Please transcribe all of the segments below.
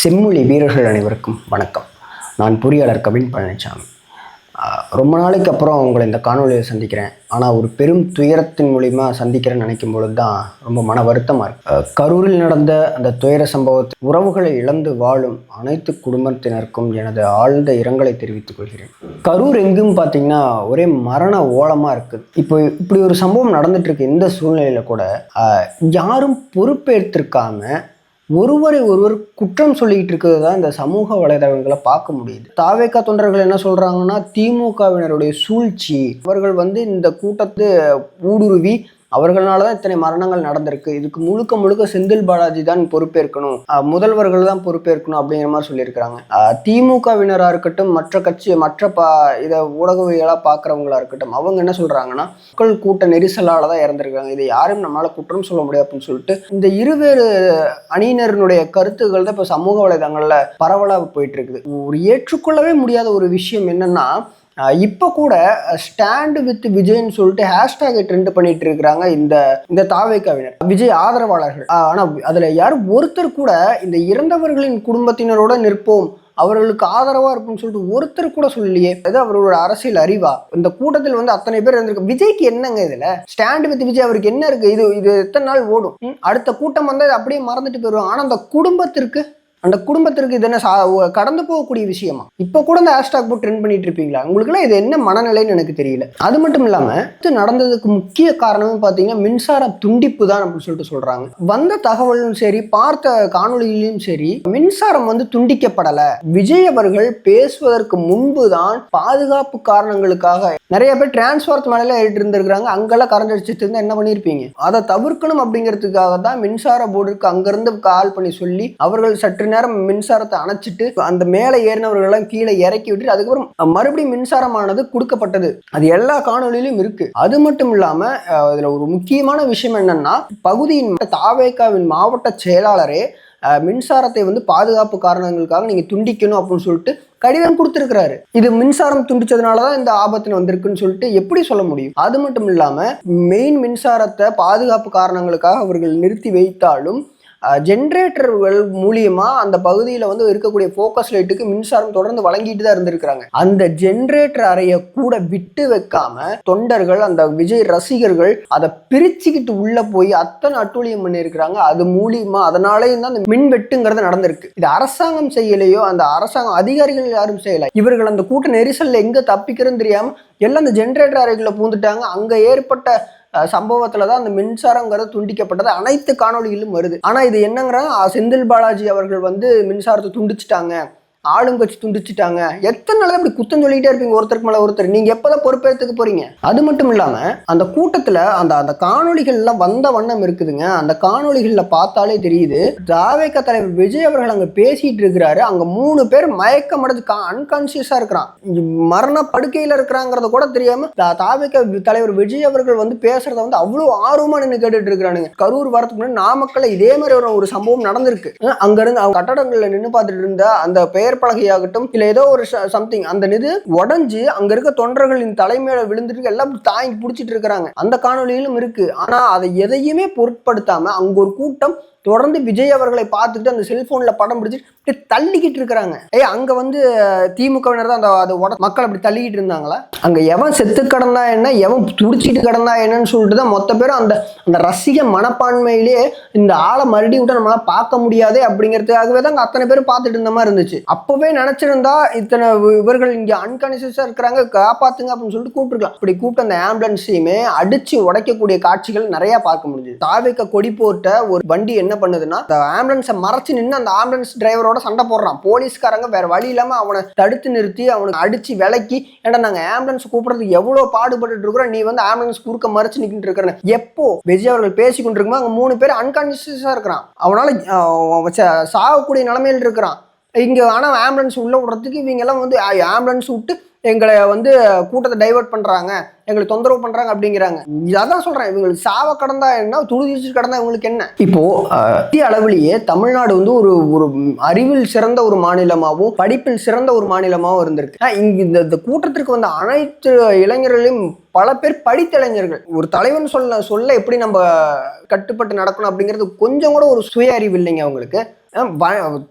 செம்மொழி வீரர்கள் அனைவருக்கும் வணக்கம். நான் பொறியாளர் கவின் பழனிசாமி ரொம்ப நாளைக்கு அப்புறம் உங்களை இந்த காணொலியை சந்திக்கிறேன். ஆனால் ஒரு பெரும் துயரத்தின் மூலிமா சந்திக்கிறேன்னு நினைக்கும் பொழுது தான் ரொம்ப மன வருத்தமாக இருக்கு. கரூரில் நடந்த அந்த துயர சம்பவத்தில் உறவுகளை இழந்து வாழும் அனைத்து குடும்பத்தினருக்கும் எனது ஆழ்ந்த இரங்கலை தெரிவித்துக் கொள்கிறேன். கரூர் எங்கும் பார்த்தீங்கன்னா ஒரே மரண ஓலமாக இருக்குது இப்போ இப்படி ஒரு சம்பவம் நடந்துட்டு இருக்கு இந்த சூழ்நிலையில் கூட யாரும் பொறுப்பேற்றிருக்காமல் ஒருவரை ஒருவர் குற்றம் சொல்லிக்கிட்டு இருக்கிறது தான் இந்த சமூக வலைதளங்களை பார்க்க முடியுது. தாவேக்கா தொண்டர்கள் என்ன சொல்கிறாங்கன்னா திமுகவினருடைய சூழ்ச்சி அவர்கள் வந்து இந்த கூட்டத்தை ஊடுருவி அவர்களால தான் இத்தனை மரணங்கள் நடந்திருக்கு. இதுக்கு முழுக்க முழுக்க செந்தில் பாலாஜி தான் பொறுப்பேற்கணும். முதல்வர்கள் தான் பொறுப்பேற்கணும் அப்படிங்கிற மாதிரி சொல்லியிருக்கிறாங்க. திமுகவினராக இருக்கட்டும் மற்ற கட்சி மற்ற பா இதை ஊடகவியலாக பார்க்குறவங்களா இருக்கட்டும் அவங்க என்ன சொல்கிறாங்கன்னா மக்கள் கூட்ட நெரிசலால் தான் இறந்துருக்காங்க இதை யாரும் நம்மளால் குற்றம் சொல்ல முடியாது அப்படின்னு சொல்லிட்டு இந்த இருவேறு அணியினருடைய கருத்துக்கள் தான் இப்போ சமூக வலைதளங்களில் பரவலாக போயிட்டு இருக்குது. ஒரு ஏற்றுக்கொள்ளவே முடியாத ஒரு விஷயம் என்னன்னா இப்போ கூட ஸ்டாண்ட் வித் விஜய்னு சொல்லிட்டு ஹேஷ்டேகை ட்ரெண்ட் பண்ணிட்டு இருக்கிறாங்க இந்த இந்த தாவேக்காவினர். விஜய் ஆதரவாளர்கள். ஆனால் அதில் அதுல யாரும் ஒருத்தர் கூட இந்த இறந்தவர்களின் குடும்பத்தினரோட நிற்போம் அவர்களுக்கு ஆதரவா இருக்கும்னு சொல்லிட்டு ஒருத்தர் கூட சொல்லலையே. அது அவரோட அரசியல் அறிவா? இந்த கூட்டத்தில் வந்து அத்தனை பேர் இருந்திருக்கு விஜய்க்கு என்னங்க இதுல? ஸ்டாண்ட் வித் விஜய் அவருக்கு என்ன இருக்கு? இது இது எத்தனை நாள் ஓடும்? அடுத்த கூட்டம் வந்து அப்படியே மறந்துட்டு போயிடுவாங்க ஆனா அந்த குடும்பத்திற்கு அந்த குடும்பத்திற்கு இது என்ன சா- கடந்து போகக்கூடிய விஷயமா? இப்போ கூட இந்த ஹேஷ்டாக் போட்டு ட்ரெண்ட் பண்ணிட்டு இருப்பீங்களா? உங்களுக்குலாம் இது என்ன மனநிலைன்னு எனக்கு தெரியல. அது மட்டும் இல்லாம இது நடந்ததுக்கு முக்கிய காரணம் பார்த்தீங்கன்னா மின்சார துண்டிப்பு தான் அப்படின்னு சொல்லிட்டு சொல்றாங்க. வந்த தகவலும் சரி பார்த்த காணொலியிலும் சரி மின்சாரம் வந்து துண்டிக்கப்படல. விஜய் அவர்கள் பேசுவதற்கு முன்பு தான் பாதுகாப்பு காரணங்களுக்காக நிறைய பேர் டிரான்ஸ்ஃபார்த் மேலே ஏறிட்டு இருந்திருக்கிறாங்க. அங்கெல்லாம் கரண்ட் அடிச்சிட்டு இருந்தா என்ன பண்ணியிருப்பீங்க அதை தவிர்க்கணும் அப்படிங்கிறதுக்காக தான் மின்சார போர்டுக்கு அங்கிருந்து கால் பண்ணி சொல்லி அவர்கள் சற்று நேரம் மின்சாரத்தை அணைச்சிட்டு அந்த மேலே ஏறினவர்கள் எல்லாம் கீழே இறக்கி விட்டுட்டு அதுக்கப்புறம் மறுபடியும் மின்சாரமானது கொடுக்கப்பட்டது. அது எல்லா காணொளியிலும் இருக்கு. அது மட்டும் இல்லாம அஹ், இதுல ஒரு முக்கியமான விஷயம் என்னன்னா பகுதியின் தாவேக்காவின் மாவட்ட செயலாளரே மின்சாரத்தை வந்து பாதுகாப்பு காரணங்களுக்காக நீங்க துண்டிக்கணும் அப்படின்னு சொல்லிட்டு கடிதம் கொடுத்துருக்கிறாரு. இது மின்சாரம் துண்டிச்சதுனால தான் இந்த ஆபத்து வந்திருக்குன்னு சொல்லிட்டு எப்படி சொல்ல முடியும்? அது மட்டும் இல்லாம மெயின் மின்சாரத்தை பாதுகாப்பு காரணங்களுக்காக அவர்கள் நிறுத்தி வைத்தாலும் ஜென்ரேட்டர்கள் மூலியமா அந்த பகுதியில் வந்து இருக்கக்கூடிய ஃபோக்கஸ் லைட்டுக்கு மின்சாரம் தொடர்ந்து வழங்கிட்டு தான் இருந்திருக்கிறாங்க. அந்த ஜென்ரேட்டர் அறையை கூட விட்டு வைக்காம தொண்டர்கள் அந்த விஜய் ரசிகர்கள் அதை பிரிச்சுக்கிட்டு உள்ள போய் அத்தனை அட்டூழியம் பண்ணியிருக்கிறாங்க. அது மூலியமா அதனாலேயும் தான் அந்த மின் வெட்டுங்கிறது நடந்திருக்கு. இது அரசாங்கம் செய்யலையோ அந்த அரசாங்கம் அதிகாரிகள் யாரும் செய்யல. இவர்கள் அந்த கூட்ட நெரிசல்ல எங்க தப்பிக்கிறதுன்னு தெரியாம எல்லாம் அந்த ஜென்ரேட்டர் அறைக்குள்ள பூந்துட்டாங்க. அங்க ஏற்பட்ட சம்பவத்துல தான் அந்த மின்சாரங்கிறது துண்டிக்கப்பட்டது. அனைத்து காணொளிகளிலும் வருது. ஆனா இது என்னங்கிற செந்தில் பாலாஜி அவர்கள் வந்து மின்சாரத்தை துண்டிச்சிட்டாங்க. ஆளுங்கட்சி துண்டிச்சிட்டாங்க. எத்தனை நாள் இப்படி குத்தம் சொல்லிட்டே இருப்பீங்க ஒருத்தருக்கு மேல ஒருத்தர்? நீங்க எப்பதான் பொறுப்பேற்றுக்க போறீங்க? அது மட்டும் இல்லாம அந்த கூட்டத்துல அந்த அந்த காணொலிகள்லாம் வந்த வண்ணம் இருக்குதுங்க. அந்த காணொளிகள்ல பார்த்தாலே தெரியுது தாவேக்க தலைவர் விஜய் அவர்கள் அங்க பேசிட்டு இருக்கிறாரு. அங்க மூணு பேர் மயக்கம் அடைஞ்சு அன்கான்சியஸா இருக்கிறான். மரண படுக்கையில இருக்கிறாங்கிறத கூட தெரியாம தாவேக தலைவர் விஜய் அவர்கள் வந்து பேசுறத வந்து அவ்வளவு ஆர்வமா நின்று கேட்டுட்டு இருக்கிறானுங்க. கரூர் வரத்துக்கு முன்னாடி நாமக்கல்ல இதே மாதிரி ஒரு சம்பவம் நடந்திருக்கு. அங்கேருந்து அங்க இருந்து அவங்க கட்டடங்கள்ல நின்று பார்த்துட்டு இருந்த அந்த பெயர் பலகையாகட்டும் இல்ல ஏதோ ஒரு சம்திங் அந்த இது உடஞ்சு அங்க இருக்க தொண்டர்களின் தலைமையில விழுந்துட்டு எல்லாம் தாங்கி பிடிச்சிட்டு இருக்கிறாங்க. அந்த காணொளியிலும் இருக்கு. ஆனா அதை எதையுமே பொருட்படுத்தாம அங்க ஒரு கூட்டம் தொடர்ந்து விஜய் அவர்களை பார்த்துட்டு அந்த செல்போன்ல படம் பிடிச்சி தள்ளிக்கிட்டு இருக்கிறாங்க. ஏய் அங்க வந்து திமுகவினர் தான் அந்த அதை உட மக்கள் அப்படி தள்ளிக்கிட்டு இருந்தாங்களா? அங்க எவன் செத்து கிடந்தா என்ன எவன் துடிச்சிட்டு கிடந்தா என்னன்னு சொல்லிட்டு தான் மொத்த பேரும் அந்த அந்த ரசிக மனப்பான்மையிலேயே இந்த ஆளை மறுபடியும் விட்டு நம்மளால பார்க்க முடியாதே அப்படிங்கிறதுக்காகவே தான் அத்தனை பேரும் பார்த்துட்டு இருந்த மாதிரி இருந்துச்சு. அப்பவே நினைச்சிருந்தா இத்தனை இவர்கள் இங்க அன்கான்சியஸா இருக்கிறாங்க காப்பாத்துங்க அப்படின்னு சொல்லிட்டு கூப்பிட்டுருக்கலாம். இப்படி கூப்பிட்டு அந்த ஆம்புலன்ஸையுமே அடிச்சு உடைக்கக்கூடிய காட்சிகள் நிறைய பார்க்க முடிஞ்சுது. தாவேக்க கொடி போட்ட ஒரு வண்டி என்ன பண்ணுதுன்னா அந்த ஆம்புலன்ஸை மறைச்சு நின்று அந்த ஆம்புலன்ஸ் டிரைவரோட சண்டை போடுறான். போலீஸ்காரங்க வேற வழி இல்லாம அவனை தடுத்து நிறுத்தி அவனுக்கு அடிச்சு விலக்கி ஏன்னா நாங்க ஆம்புலன்ஸ் கூப்பிடுறதுக்கு எவ்வளவு பாடுபட்டு இருக்கிறோம்? நீ வந்து ஆம்புலன்ஸ் குறுக்க மறைச்சு நிக்கிட்டு இருக்கிற எப்போ விஜய் அவர்கள் பேசி கொண்டிருக்கும்போது அங்க மூணு பேர் அன்கான்சியஸா இருக்கிறான். அவனால ச- சாகக்கூடிய நிலைமையில் இருக்கிறான். இங்க ஆனா ஆம்புலன்ஸ் உள்ள விடுறதுக்கு இவங்க எல்லாம் வந்து ஆம்புலன்ஸ் விட்டு எங்களை வந்து கூட்டத்தை டைவர்ட் பண்ணுறாங்க எங்களை தொந்தரவு பண்ணுறாங்க அப்படிங்கிறாங்க. அதான் சொல்கிறேன் இவங்களுக்கு சாவ கடந்தா என்ன துடிச்சு கடந்தா இவங்களுக்கு என்ன? இப்போது அஹ், இந்திய அளவிலேயே தமிழ்நாடு வந்து ஒரு ஒரு அறிவில் சிறந்த ஒரு மாநிலமாகவும் படிப்பில் சிறந்த ஒரு மாநிலமாகவும் இருந்திருக்கு. ஆனா, இங்க இந்த இந்த கூட்டத்திற்கு வந்த அனைத்து இளைஞர்களையும் பல பேர் படித்த இளைஞர்கள். ஒரு தலைவன் சொல்ல சொல்ல எப்படி நம்ம கட்டுப்பட்டு நடக்கணும் அப்படிங்கிறது கொஞ்சம் கூட ஒரு சுய அறிவு இல்லைங்க அவங்களுக்கு.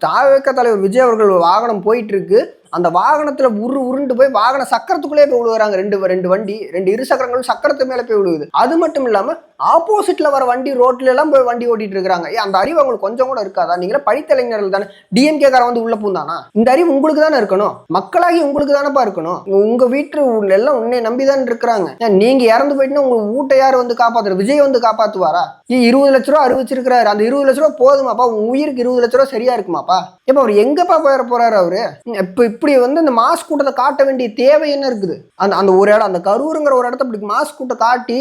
தாவேக்க தலைவர் விஜய் அவர்கள் வாகனம் போயிட்டு இருக்கு. அந்த வாகனத்தில் உரு உருண்டு போய் வாகன சக்கரத்துக்குள்ளே போய் விழுகுறாங்க ரெண்டு ரெண்டு வண்டி ரெண்டு இரு சக்கரங்களும் சக்கரத்து மேலே போய் விழுகுது அது மட்டும் இல்லாமல் ஆப்போசிட்டில் வர வண்டி ரோட்ல எல்லாம் போய் வண்டி ஓட்டிட்டு இருக்கிறாங்க. ஏன் அந்த அறிவு அவங்களுக்கு கொஞ்சம் கூட இருக்காதா? நீங்களே படித்தலைஞர்கள் தானே. டிஎம்கே காரன் வந்து உள்ள பூந்தானா? இந்த அறிவு உங்களுக்கு தானே இருக்கணும். மக்களாகி உங்களுக்கு தானப்பா இருக்கணும். உங்க வீட்டு எல்லாம் உன்னை நம்பி தான் இருக்கிறாங்க. ஏன் நீங்க இறந்து போயிட்டுனா உங்க வீட்டை யார் வந்து காப்பாத்துற விஜய் வந்து காப்பாத்துவாரா? இ- இருபது லட்ச ரூபா அறிவிச்சிருக்கிறாரு. அந்த இருபது லட்ச ரூபா போதுமாப்பா? உன் உயிருக்கு இருபது லட்ச ரூபா சரியா இருக்குமாப்பா? இப்ப அவர் எங்கப்பா போயிட போறாரு அவரு? இப்ப இப்படி வந்து இந்த மாஸ் கூட்டத்தை காட்ட வேண்டிய தேவை என்ன இருக்குது? அந்த அந்த ஒரு இடம் அந்த கரூருங்கிற ஒரு இடத்த இப்படி மாஸ் கூட்டம் காட்டி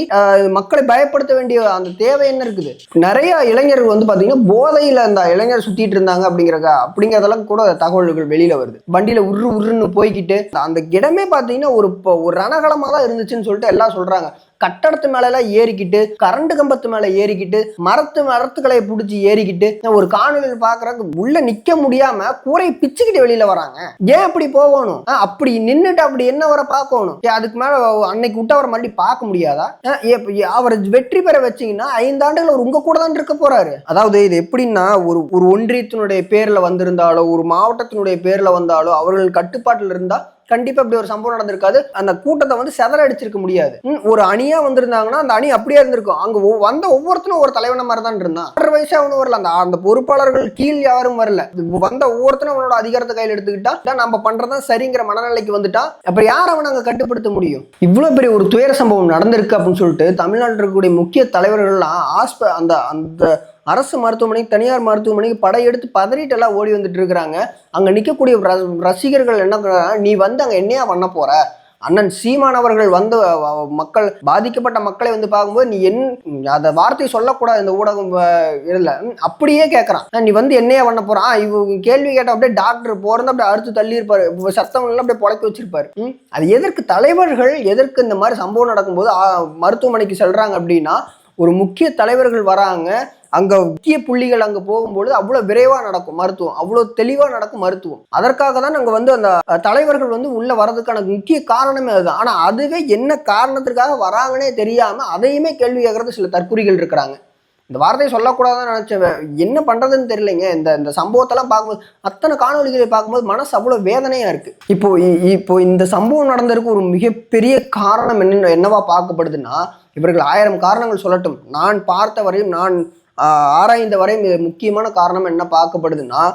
மக்களை பயப்படுத்த வேண்டிய அந்த தேவை என்ன இருக்குது? நிறைய இளைஞர்கள் வந்து பார்த்தீங்கன்னா போதையில் அந்த இளைஞர் சுத்திட்டு இருந்தாங்க அப்படிங்கிறக்க அப்படிங்கிறதெல்லாம் கூட தகவல்கள் வெளியில் வருது. வண்டியில் உரு உருன்னு போய்கிட்டு அந்த இடமே பார்த்தீங்கன்னா ஒரு ப- ஒரு ரணகலமா தான் இருந்துச்சுன்னு சொல்லிட்டு எல்லாம் சொல்கிறாங்க கட்டடத்து மேலெல்லாம் ஏறிக்கிட்டு கரண்ட் கம்பத்து மேலே ஏறிக்கிட்டு மரத்து மரத்துக்களை பிடிச்சி ஏறிக்கிட்டு ஒரு காணொலியில் பார்க்குறதுக்கு உள்ள நிக்க முடியாம கூரை பிச்சுக்கிட்டு வெளியில வராங்க. ஏன் அப்படி போகணும்? ஆ, அப்படி நின்றுட்டு அப்படி என்ன வர பார்க்கணும்? ஏன் அதுக்கு மேல அன்னைக்கு விட்டு அவரை மறுபடியும் பார்க்க முடியாதா? அவரை வெற்றி பெற வச்சீங்கன்னா ஐந்தாண்டுகள் அவர் உங்க கூட தான் இருக்க போறாரு. அதாவது இது எப்படின்னா ஒரு ஒரு ஒன்றியத்தினுடைய பேர்ல வந்திருந்தாலோ ஒரு மாவட்டத்தினுடைய பேர்ல வந்தாலோ அவர்கள் கட்டுப்பாட்டில் இருந்தா கண்டிப்பா இப்படி ஒரு சம்பவம் நடந்திருக்காது. அந்த கூட்டத்தை வந்து செதற அடிச்சிருக்க முடியாது. ஒரு அணியா வந்திருந்தாங்கன்னா அந்த அணி அப்படியே இருந்திருக்கும். அங்க வந்த ஒவ்வொருத்தனும் ஒரு தலைவன மாதிரி தான் இருந்தான். ஆறு வயசு அவனு வரல. அந்த அந்த பொறுப்பாளர்கள் கீழ் யாரும் வரல. வந்த ஒவ்வொருத்தனும் அவனோட அதிகாரத்தை கையில் எடுத்துக்கிட்டா நம்ம பண்றதுதான் சரிங்கிற மனநிலைக்கு வந்துட்டான் அப்புறம் யார் அவனை அங்க கட்டுப்படுத்த முடியும்? இவ்வளவு பெரிய ஒரு துயர சம்பவம் நடந்திருக்கு அப்படின்னு சொல்லிட்டு தமிழ்நாட்டில் இருக்கக்கூடிய முக்கிய தலைவர்கள்லாம் ஆஸ்ப அந்த அந்த அரசு மருத்துவமனைக்கு தனியார் மருத்துவமனைக்கு படையெடுத்து பதறிட்டெல்லாம் ஓடி வந்துட்டு இருக்கிறாங்க அங்கே நிற்கக்கூடிய ர- ரசிகர்கள் என்ன நீ வந்து அங்கே என்னையா பண்ண போற? அண்ணன் சீமானவர்கள் வந்து மக்கள் பாதிக்கப்பட்ட மக்களை வந்து பார்க்கும்போது நீ என் அந்த வார்த்தையை சொல்லக்கூடாது இந்த ஊடகம் இல்லை அப்படியே கேட்குறான் நீ வந்து என்னையே பண்ண போறான் இவங்க கேள்வி கேட்டால் அப்படியே டாக்டர் போகிறத அப்படியே அறுத்து தள்ளி இருப்பாரு அப்படியே புழைக்க வச்சிருப்பாரு. அது எதற்கு தலைவர்கள் எதற்கு இந்த மாதிரி சம்பவம் நடக்கும்போது மருத்துவமனைக்கு செல்கிறாங்க அப்படின்னா ஒரு முக்கிய தலைவர்கள் வராங்க. அங்கே முக்கிய புள்ளிகள் அங்கே போகும்பொழுது அவ்வளோ விரைவாக நடக்கும் மருத்துவம். அவ்வளோ தெளிவாக நடக்கும் மருத்துவம். அதற்காக தான் அங்கே வந்து அந்த தலைவர்கள் வந்து உள்ளே வர்றதுக்கான முக்கிய காரணமே அதுதான். ஆனால் அதுவே என்ன காரணத்திற்காக வராங்கன்னே தெரியாமல் அதையுமே கேள்வி கேட்கறது சில தற்குறிகள் இருக்கிறாங்க. இந்த வார்த்தையை சொல்லக்கூடாதுன்னு நினச்சேன் என்ன பண்ணுறதுன்னு தெரியலைங்க. இந்த இந்த சம்பவத்தெல்லாம் பார்க்கும்போது அத்தனை காணொலிகளை பார்க்கும்போது மனசு அவ்வளோ வேதனையாக இருக்குது இப்போ இ- இப்போ இந்த சம்பவம் நடந்திருக்கு ஒரு மிகப்பெரிய காரணம் என்ன என்னவா பார்க்கப்படுதுன்னா இவர்கள் ஆயிரம் காரணங்கள் சொல்லட்டும். நான் பார்த்த வரையும் நான் ஆராய்ந்த வரை முக்கியமான காரணம் என்ன பார்க்கப்படுதுன்னா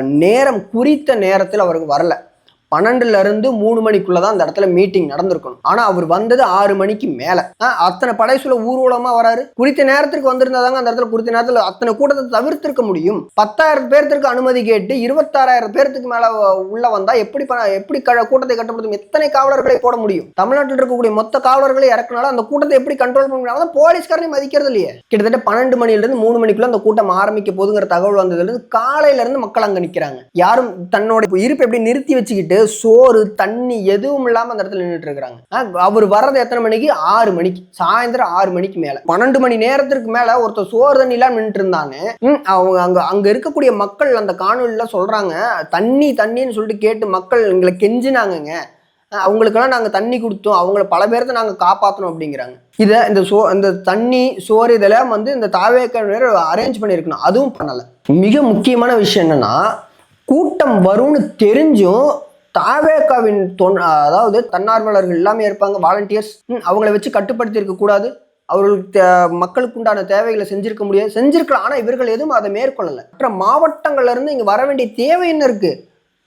நேரம் குறித்த நேரத்தில் அவருக்கு வரல. பன்னெண்டுலேருந்து மூணு மணிக்குள்ள தான் அந்த இடத்துல மீட்டிங் நடந்திருக்கணும். ஆனால் அவர் வந்தது ஆறு மணிக்கு மேலே. அத்தனை படைசுல ஊர்வலமாக வராரு. குறித்த நேரத்திற்கு வந்திருந்தாதாங்க அந்த இடத்துல குறித்த நேரத்தில் அத்தனை கூட்டத்தை தவிர்த்திருக்க முடியும். பத்தாயிரம் பேர்த்திற்கு அனுமதி கேட்டு இருபத்தாறாயிரம் பேர்த்துக்கு மேலே உள்ளே வந்தால் எப்படி ப- எப்படி க- கூட்டத்தை கட்டுப்படுத்தும்? எத்தனை காவலர்களை போட முடியும்? தமிழ்நாட்டில் இருக்கக்கூடிய மொத்த காவலர்களை இறக்குனாலும் அந்த கூட்டத்தை எப்படி கண்ட்ரோல் பண்ண முடியாது போலீஸ்காரனை மதிக்கிறது இல்லையே. கிட்டத்தட்ட பன்னெண்டு மணிலேருந்து மூணு மணிக்குள்ள அந்த கூட்டம் ஆரம்பிக்க போதுங்கிற தகவல் வந்ததுலேருந்து காலையிலேருந்து மக்கள் அங்கே நிற்கிறாங்க யாரும் தன்னோட இருப்பை எப்படி நிறுத்தி வச்சுக்கிட்டு சோறு தண்ணி எதுவும் இல்லாமல் அந்த இடத்துல நின்றுட்டு இருக்கிறாங்க. அவர் வர்றது எத்தனை மணிக்கு? ஆறு மணிக்கு. சாயந்தரம் ஆறு மணிக்கு மேலே. பன்னெண்டு மணி நேரத்திற்கு மேலே ஒருத்தர் சோறு தண்ணி இல்லாமல் நின்றுட்டு இருந்தாங்க. அவங்க அங்கே அங்கே இருக்கக்கூடிய மக்கள் அந்த காணொலியில் சொல்கிறாங்க தண்ணி தண்ணின்னு சொல்லிட்டு கேட்டு மக்கள் எங்களை கெஞ்சினாங்கங்க. அவங்களுக்கெல்லாம் நாங்கள் தண்ணி கொடுத்தோம். அவங்கள பல பேர்த்த நாங்கள் காப்பாற்றணும் அப்படிங்கிறாங்க. இதை இந்த சோ இந்த தண்ணி சோறு இதெல்லாம் வந்து இந்த தாவேக்கர் அரேஞ்ச் பண்ணியிருக்கணும். அதுவும் பண்ணலை. மிக முக்கியமான விஷயம் என்னென்னா கூட்டம் வரும்னு தெரிஞ்சும் தாவேக்காவின் தொன் அதாவது தன்னார்வலர்கள் எல்லாமே இருப்பாங்க வாலண்டியர்ஸ் அவங்கள வச்சு கட்டுப்படுத்தி இருக்கக்கூடாது அவர்களுக்கு மக்களுக்கு உண்டான தேவைகளை செஞ்சிருக்க முடியாது. செஞ்சிருக்கலாம் ஆனால் இவர்கள் எதுவும் அதை மேற்கொள்ளலை. மற்ற மாவட்டங்கள்லேருந்து இங்கே வர வேண்டிய தேவை என்ன இருக்குது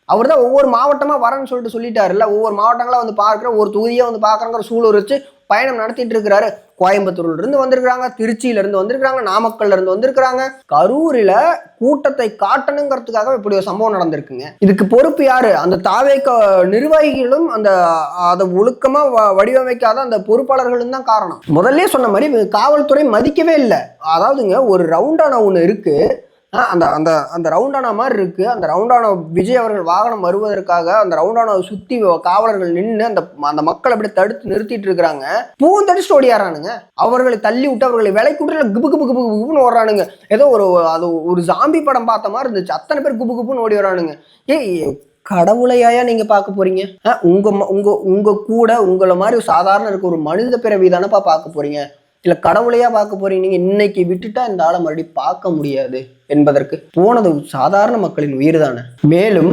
அவர் தான் ஒவ்வொரு மாவட்டமாக வரேன்னு சொல்லிட்டு சொல்லிட்டாருல்ல? ஒவ்வொரு மாவட்டங்களாக வந்து பார்க்குற ஒரு தொகுதியாக வந்து பார்க்குறங்கிற சூழல் வச்சு பயணம் நடத்திட்டு இருக்கிறாரு கோயம்புத்தூர்ல இருந்து வந்திருக்கிறாங்க திருச்சியில இருந்து வந்திருக்கிறாங்க நாமக்கல்ல இருந்து வந்திருக்கிறாங்க. கரூரில் கூட்டத்தை காட்டணுங்கிறதுக்காக இப்படி ஒரு சம்பவம் நடந்திருக்குங்க. இதுக்கு பொறுப்பு யாரு? அந்த தாவேக்க நிர்வாகிகளும் அந்த அதை ஒழுக்கமா வ- வடிவமைக்காத அந்த பொறுப்பாளர்களும் தான் காரணம். முதல்ல சொன்ன மாதிரி காவல்துறை மதிக்கவே இல்லை. அதாவதுங்க ஒரு ரவுண்டான ஒன்று இருக்கு. அந்த அந்த அந்த ரவுண்டானா மாதிரி இருக்கு. அந்த ரவுண்டானா விஜய் அவர்கள் வாகனம் வருவதற்காக அந்த ரவுண்டானாவை சுத்தி காவலர்கள் நின்று அந்த அந்த மக்களை அப்படியே தடுத்து நிறுத்திட்டு இருக்கிறாங்க. பூந்தடிச்சு ஓடியாரானுங்க அவர்களை தள்ளி விட்டு அவர்களை விலை கூட்டில குபு குபு குபு குபுன்னு ஓடுறானுங்க. ஏதோ ஒரு அது ஒரு ஜாம்பி படம் பார்த்த மாதிரி இருந்துச்சு. அத்தனை பேர் குபு குபுன்னு ஓடி வரானுங்க. ஏய் கடவுளையாயா நீங்க பார்க்க போறீங்க? ஆ, உங்க ம- உங்க உங்க கூட உங்களை மாதிரி சாதாரண இருக்க ஒரு மனித பிறவி தானப்பா பார்க்க போறீங்க? இல்ல கடவுளையா பார்க்க போறீங்க. நீங்க இன்னைக்கு விட்டுட்டா இந்த ஆளை மறுபடியும் பார்க்க முடியாது என்பதற்கு போனது சாதாரண மக்களின் உயிர் தானே. மேலும்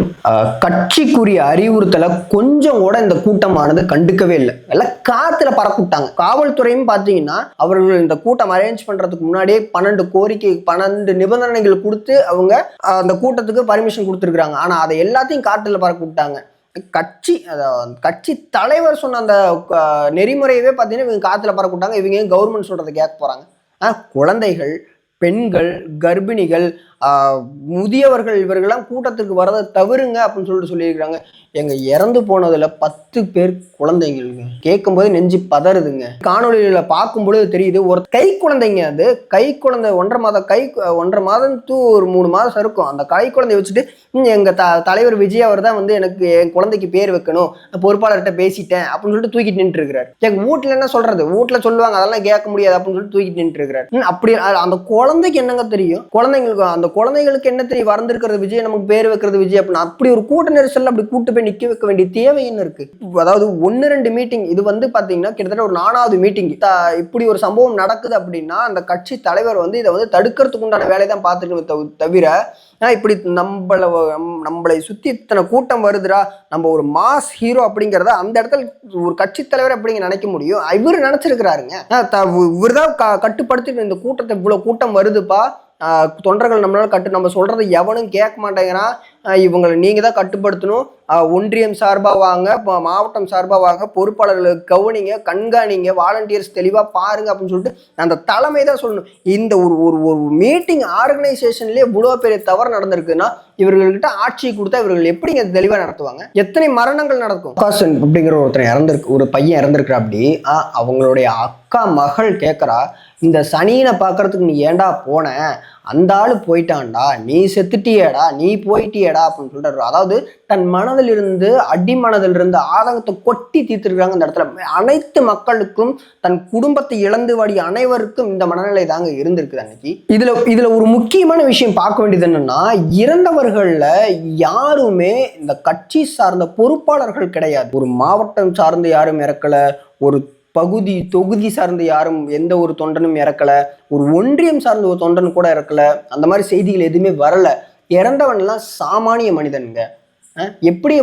கட்சிக்குரிய அறிவுறுத்தலை கொஞ்சம் கூட இந்த கூட்டமானது கண்டுக்கவே இல்லை. எல்லாம் காத்துல பறக்கிட்டாங்க காவல்துறையும் பார்த்தீங்கன்னா அவர்கள் இந்த கூட்டம் அரேஞ்ச் பண்றதுக்கு முன்னாடியே பன்னெண்டு கோரிக்கை பன்னெண்டு நிபந்தனைகள் கொடுத்து அவங்க அந்த கூட்டத்துக்கு பர்மிஷன் கொடுத்துருக்காங்க ஆனா அதை எல்லாத்தையும் காட்டுல பறக்க விட்டாங்க கட்சி அதாவது கட்சி தலைவர் சொன்ன அந்த நெறிமுறையவே பார்த்தீங்கன்னா இவங்க காற்றுல பறக்க விட்டாங்க. இவங்க கவர்மெண்ட் சொல்கிறத கேட்க போகிறாங்க ஆனால் குழந்தைகள் பெண்கள் கர்ப்பிணிகள் முதியவர்கள் இவர்கள்லாம் கூட்டத்துக்கு வரதை தவிருங்க அப்படின்னு சொல்லிட்டு சொல்லியிருக்கிறாங்க. எங்க இறந்து போனதுல பத்து பேர் குழந்தைங்களுங்க. கேட்கும்போது நெஞ்சு பதறுதுங்க. காணொளியில பார்க்கும்பொழுது தெரியுது ஒரு கை குழந்தைங்க அது. கை குழந்தை ஒன்றரை மாதம் கை ஒன்றரை மாதம் தூ ஒரு மூணு மாதம் இருக்கும். அந்த கை குழந்தைய வச்சுட்டு எங்கள் எங்க த தலைவர் விஜய் அவர் தான் வந்து எனக்கு என் குழந்தைக்கு பேர் வைக்கணும். பொறுப்பாளர்கிட்ட பேசிட்டேன். அப்படின்னு சொல்லிட்டு தூக்கிட்டு நின்று இருக்கிறார் எங்க வீட்டுல என்ன சொல்றது? வீட்டுல சொல்லுவாங்க அதெல்லாம் கேட்க முடியாது. அப்படின்னு சொல்லிட்டு தூக்கிட்டு நின்று இருக்கிறார் அப்படி அந்த குழந்தைக்கு என்னங்க தெரியும்? குழந்தைங்களுக்கு அந்த குழந்தைகளுக்கு என்ன தெரியும் வறந்திருக்கிறது விஜய் நமக்கு பேர் வைக்கிறது விஜய் அப்படின்னு அப்படி ஒரு கூட்ட நெரிசல் அப்படி கூட்டு போய் நிக்க வைக்க வேண்டிய தேவை என்ன இருக்கு? அதாவது ஒன்னு ரெண்டு மீட்டிங் இது வந்து பாத்தீங்கன்னா கிட்டத்தட்ட ஒரு நாலாவது மீட்டிங் இப்படி ஒரு சம்பவம் நடக்குது அப்படின்னா அந்த கட்சி தலைவர் வந்து இதை வந்து தடுக்கிறதுக்கு உண்டான வேலையை தான் பார்த்துட்டு தவிர ஆஹ் இப்படி நம்மள நம்- நம்மளை சுத்தி இத்தனை கூட்டம் வருதுடா நம்ம ஒரு மாஸ் ஹீரோ அப்படிங்கிறத அந்த இடத்துல ஒரு கட்சி தலைவர் அப்படிங்க நினைக்க முடியும்? இவர் நினைச்சிருக்கிறாருங்க. இவர் தான் கட்டுப்படுத்திட்டு இந்த கூட்டத்தை இவ்வளவு கூட்டம் வருதுப்பா? தொண்டர்கள் நம்மளால் கட்டு நம்ம சொல்கிறத எவனும் கேட்க மாட்டேங்கிறான். இவங்களை நீங்கள் தான் கட்டுப்படுத்தணும். ஒன்றியம் சார்பாக வாங்க இப்போ மாவட்டம் சார்பாக வாங்க பொறுப்பாளர்களை கவனிங்க கண்காணிங்க வாலண்டியர்ஸ் தெளிவாக பாருங்க அப்படின்னு சொல்லிட்டு அந்த தலைமை தான் சொல்லணும். இந்த ஒரு ஒரு ஒரு மீட்டிங் ஆர்கனைசேஷன்லேயே இவ்வளோ பெரிய தவறு நடந்திருக்குன்னா இவர்கள்கிட்ட ஆட்சி கொடுத்தா இவர்கள் எப்படிங்க தெளிவாக நடத்துவாங்க? எத்தனை மரணங்கள் நடக்கும்? காசன் அப்படிங்கிற ஒருத்தர் இறந்துருக்கு ஒரு பையன் இறந்துருக்குறா அப்படி. அவங்களுடைய அக்கா மகள் கேட்குறா இந்த சனியனை பார்க்கறதுக்கு நீ ஏன்டா போன? அந்த ஆள் போயிட்டான்டா. நீ செத்துட்டியேடா. நீ போயிட்டியேடா அப்படின்னு சொல்றாரு. அதாவது தன் மனதில் இருந்து அடிமனதில் இருந்து ஆதங்கத்தை கொட்டி தீர்த்துருக்காங்க இந்த இடத்துல. அனைத்து மக்களுக்கும் தன் குடும்பத்தை இழந்து வாடி அனைவருக்கும் இந்த மனநிலை தாங்க இருந்திருக்குது அன்னைக்கு. இதுல இதுல ஒரு முக்கியமான விஷயம் பார்க்க வேண்டியது என்னன்னா இறந்தவர்கள்ல யாருமே இந்த கட்சி சார்ந்த பொறுப்பாளர்கள் கிடையாது. ஒரு மாவட்டம் சார்ந்து யாரும் இறக்கல. ஒரு பகுதி தொகுதி சார்ந்து யாரும் எந்த ஒரு தொண்டனும் இறக்கல. ஒரு ஒன்றியம் சார்ந்த ஒரு தொண்டன் கூட இறக்கல. அந்த மாதிரி செய்திகள் எதுவுமே வரல. இறந்தவன்லாம் சாமானிய மனிதனுங்க. எப்படி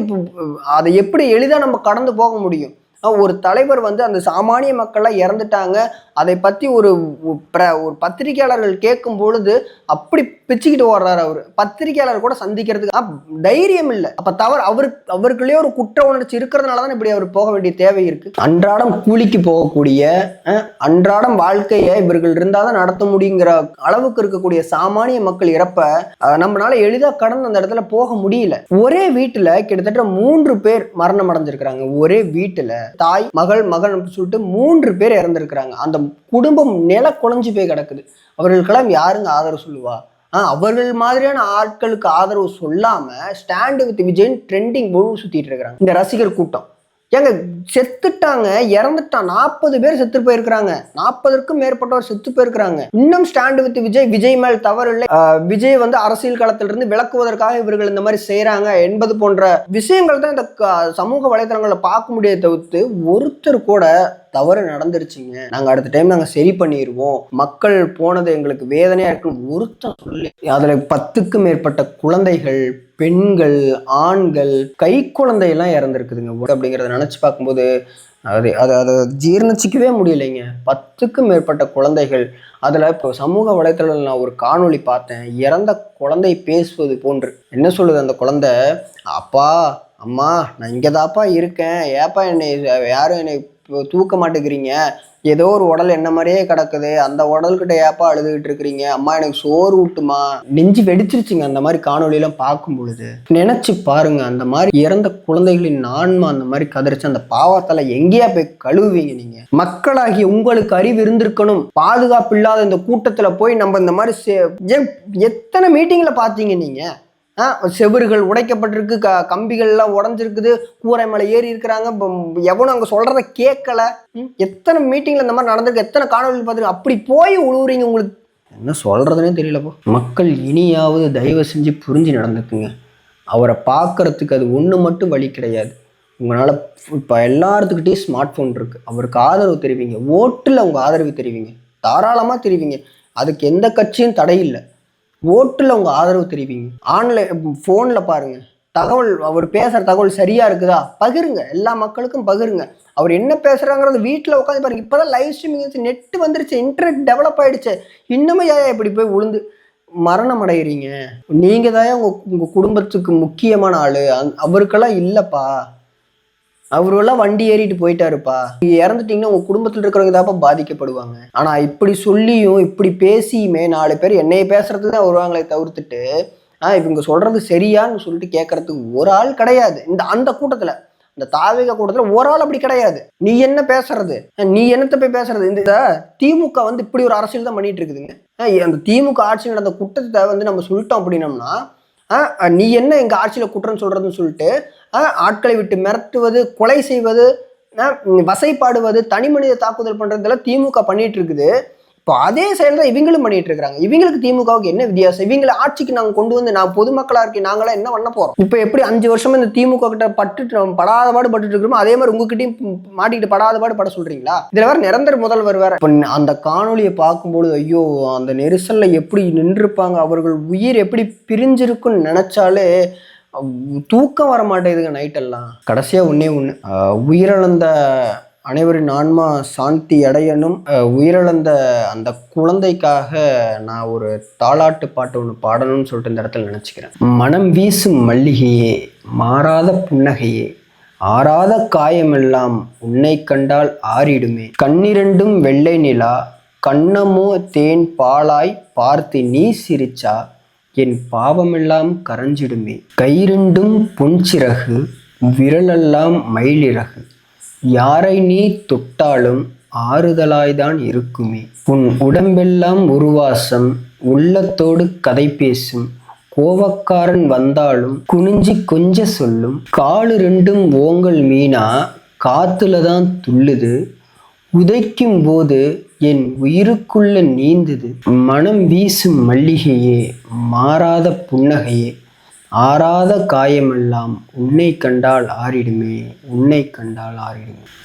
அதை எப்படி எளிதாக நம்ம கடந்து போக முடியும்? ஒரு தலைவர் வந்து அந்த சாமானிய மக்கள்லாம் இறந்துட்டாங்க. அதை பற்றி ஒரு ப்ர பிர- ஒரு பத்திரிகையாளர்கள் கேட்கும் பொழுது அப்படி பிச்சுக்கிட்டு ஓடுறாரு அவர். பத்திரிகையாளர் கூட சந்திக்கிறதுக்கு தைரியம் இல்லை. அப்போ தவறு அவர் அவருக்குள்ளே ஒரு குற்ற உணர்ச்சி இருக்கிறதுனால தான் இப்படி அவர் போக வேண்டிய தேவை இருக்குது அன்றாடம் கூலிக்கு போகக்கூடிய அன்றாடம் வாழ்க்கையை இவர்கள் இருந்தால் தான் நடத்த முடியுங்கிற அளவுக்கு இருக்கக்கூடிய சாமானிய மக்கள் இறப்ப நம்மளால் நம்மளால கடந்து அந்த இடத்துல போக முடியல. ஒரே வீட்டில் கிட்டத்தட்ட மூன்று பேர் மரணம் அடைஞ்சிருக்கிறாங்க. ஒரே வீட்டில். தாய் மகள் மகன் அப்படின்னு சொல்லிட்டு மூன்று பேர் இறந்துருக்கிறாங்க. அந்த குடும்பம் நில குழஞ்சி போய் கிடக்குது. அவர்களுக்கெல்லாம் யாருங்க ஆதரவு சொல்லுவா? ஆ, அவர்கள் மாதிரியான ஆட்களுக்கு ஆதரவு சொல்லாம ஸ்டாண்டு வித் விஜயன் ட்ரெண்டிங் முழு சுத்திட்டு இருக்கிறாங்க. இந்த ரசிகர் கூட்டம். ஏங்க செத்துட்டாங்க இறந்துட்டான் நாற்பது பேர் செத்து போயிருக்கிறாங்க. நாற்பதற்கும் மேற்பட்டவர் செத்து போயிருக்கிறாங்க. இன்னும் ஸ்டாண்டு வித் விஜய் விஜய் மேல் தவறு இல்லை. விஜய் வந்து அரசியல் களத்திலிருந்து விளக்குவதற்காக இவர்கள் இந்த மாதிரி செய்யறாங்க என்பது போன்ற விஷயங்கள் தான் இந்த க- சமூக வலைதளங்களை பார்க்க முடியாத தவிர்த்து ஒருத்தர் கூட தவறு நடந்துருச்சுங்க. நாங்க அடுத்த டைம் நாங்க சரி பண்ணிடுவோம் மக்கள் போனது எங்களுக்கு வேதனையா இருக்குன்னு ஒருத்தன் சொல்லி அதுல பத்துக்கும் மேற்பட்ட குழந்தைகள் பெண்கள் ஆண்கள் கை குழந்தையெல்லாம் இறந்துருக்குதுங்க. அப்படிங்கிறத நினைச்சு பார்க்கும்போது அது அதை அதை ஜீர்ணிச்சிக்கவே முடியலைங்க. பத்துக்கும் மேற்பட்ட குழந்தைகள். அதில் இப்போ சமூக வலைத்தளத்தில் நான் ஒரு காணொளி பார்த்தேன். இறந்த குழந்தை பேசுவது போன்று. என்ன சொல்லுது அந்த குழந்தை? அப்பா அம்மா நான் இங்கே தாப்பா இருக்கேன். ஏப்பா என்னை யாரும் என்னை தூக்க மாட்டேங்கிறீங்க. ஏதோ ஒரு உடல் என்ன மாதிரியே கிடக்குது. அந்த உடல்கிட்ட ஏப்பா அழுதுகிட்டு இருக்கிறீங்க? அம்மா எனக்கு சோறு ஊட்டுமா? நெஞ்சு வெடிச்சிருச்சுங்க அந்த மாதிரி காணொலியெல்லாம் பார்க்கும் பொழுது நினைச்சு பாருங்க அந்த மாதிரி இறந்த குழந்தைகளின் ஆன்மா அந்த மாதிரி கதறிச்சு அந்த பாவத்தால எங்கேயா போய் கழுவுவீங்க நீங்க? மக்களாகி உங்களுக்கு அறிவு இருந்திருக்கணும். பாதுகாப்பு இல்லாத இந்த கூட்டத்துல போய் நம்ம இந்த மாதிரி சே- எத்தனை மீட்டிங்ல பார்த்தீங்க நீங்க? செவுறுகள் உடைக்கப்பட்டிருக்கு க கம்பிகள்லாம் உடஞ்சிருக்குது கூரை மேலே ஏறி இருக்கிறாங்க. எவனும் அங்கே சொல்கிறத கேட்கல. ம், எத்தனை மீட்டிங்கில் இந்த மாதிரி நடந்திருக்கு எத்தனை காணொலி பார்த்துருக்கு அப்படி போய் உழுவுறீங்க உங்களுக்கு. என்ன சொல்கிறதுனே தெரியலப்போ மக்கள் இனியாவது தயவு செஞ்சு புரிஞ்சு நடந்துக்குங்க. அவரை பார்க்கறதுக்கு அது ஒன்று மட்டும் வழி கிடையாது. உங்களால் இப்போ எல்லாத்துக்கிட்டையும் ஸ்மார்ட் ஃபோன் இருக்குது அவருக்கு ஆதரவு தெரிவிங்க. ஓட்டில் அவங்க ஆதரவு தெரிவிங்க. தாராளமாக தெரிவிங்க. அதுக்கு எந்த கட்சியும் தடை இல்லை. ஓட்டில் உங்கள் ஆதரவு தெரிவிங்க. ஆன்லைன் ஃபோனில் பாருங்கள் தகவல் அவர் பேசுகிற தகவல் சரியாக இருக்குதா? பகிருங்க. எல்லா மக்களுக்கும் பகிருங்க. அவர் என்ன பேசுகிறாங்கிறது வீட்டில் உட்காந்து பாருங்க. இப்போ தான் லைவ் ஸ்ட்ரீமிங் நெட் வந்துருச்சு. இன்டர்நெட் டெவலப் ஆயிடுச்சு. இன்னுமே ஏன் இப்படி போய் உளுந்து மரணம் அடைகிறீங்க நீங்கள் தான் உங்கள் உங்கள் குடும்பத்துக்கு முக்கியமான ஆள். அவருக்கெல்லாம் இல்லைப்பா. அவரெல்லாம் வண்டி ஏறிட்டு போயிட்டாருப்பா. நீங்க இறந்துட்டீங்கன்னா உங்க குடும்பத்தில் இருக்கிறவங்க தான்ப்பா பாதிக்கப்படுவாங்க. ஆனா இப்படி சொல்லியும் இப்படி பேசியுமே நாலு பேர் என்னைய பேசுறதுதான் தான் வருவாங்களே தவிர்த்துட்டு ஆஹ் இவங்க சொல்றது சரியான்னு சொல்லிட்டு கேட்கறதுக்கு ஒரு ஆள் கிடையாது. இந்த அந்த கூட்டத்துல இந்த தாவிக கூட்டத்துல ஒரு ஆள் அப்படி கிடையாது. நீ என்ன பேசுறது? நீ என்னத்தை போய் பேசுறது? இந்த திமுக வந்து இப்படி ஒரு அரசியல் தான் பண்ணிட்டு இருக்குதுங்க. அந்த திமுக ஆட்சி நடந்த குற்றத்தை வந்து நம்ம சொல்லிட்டோம் அப்படின்னம்னா நீ என்ன எங்கள் ஆட்சியில் குற்றம் சொல்கிறதுன்னு சொல்லிட்டு ஆ, ஆட்களை விட்டு மிரட்டுவது கொலை செய்வது ஆ, வசைப்பாடுவது தனி மனித தாக்குதல் பண்ணுறதெல்லாம் திமுக பண்ணிகிட்டு இருக்குது. இப்போ அதே செயல் தான் இவங்களும் பண்ணிட்டு இருக்காங்க. இவங்களுக்கு திமுகவுக்கு என்ன வித்தியாசம்? இவங்களை ஆட்சிக்கு நாங்கள் கொண்டு வந்து நான் பொதுமக்களா இருக்கேன் நாங்களாம் என்ன பண்ண போறோம்? இப்போ எப்படி அஞ்சு வருஷமா இந்த திமுக கிட்ட பட்டுட்டு நம்ம படாத பாடு பட்டுட்டு இருக்கிறோமோ அதே மாதிரி உங்ககிட்டயும் மாட்டிக்கிட்டு படாத பாடு பட சொல்றீங்களா? இதுல வேற நிரந்தர முதல்வர் வேற. இப்போ அந்த காணொலியை பார்க்கும்பொழுது ஐயோ அந்த நெரிசல்ல எப்படி நின்றுப்பாங்க அவர்கள் உயிர் எப்படி பிரிஞ்சிருக்குன்னு நினைச்சாலே தூக்கம் வர மாட்டேங்குதுங்க நைட்டெல்லாம் கடைசியாக ஒன்றே ஒன்று உயிரிழந்த அனைவரின் ஆன்மா சாந்தி அடையணும். உயிரிழந்த அந்த குழந்தைக்காக நான் ஒரு தாளாட்டு பாட்டு ஒன்று பாடணும்னு சொல்லிட்டு இந்த இடத்துல நினச்சிக்கிறேன். மனம் வீசும் மல்லிகையே மாறாத புன்னகையே ஆறாத காயமெல்லாம் உன்னை கண்டால் ஆறிடுமே. கண்ணிரண்டும் வெள்ளை நிலா கண்ணமோ தேன் பாலாய் பார்த்து நீ சிரிச்சா என் பாவமெல்லாம் கரைஞ்சிடுமே. கைரெண்டும் பொன்சிறகு விரலெல்லாம் மயிலிறகு யாரை நீ தொட்டாலும் ஆறுதலாய்தான் இருக்குமே. உன் உடம்பெல்லாம் உருவாசம் உள்ளத்தோடு கதை பேசும் கோவக்காரன் வந்தாலும் குனிஞ்சி கொஞ்ச சொல்லும் காலு ரெண்டும் ஓங்கல் மீனா காத்துல தான் துள்ளுது உதைக்கும் போது என் உயிருக்குள்ள நீந்தது மனம் வீசும் மல்லிகையே மாறாத புன்னகையே. ஆறாத காயமெல்லாம் உன்னை கண்டால் ஆறிடுமே உன்னை கண்டால் ஆறிடுமே.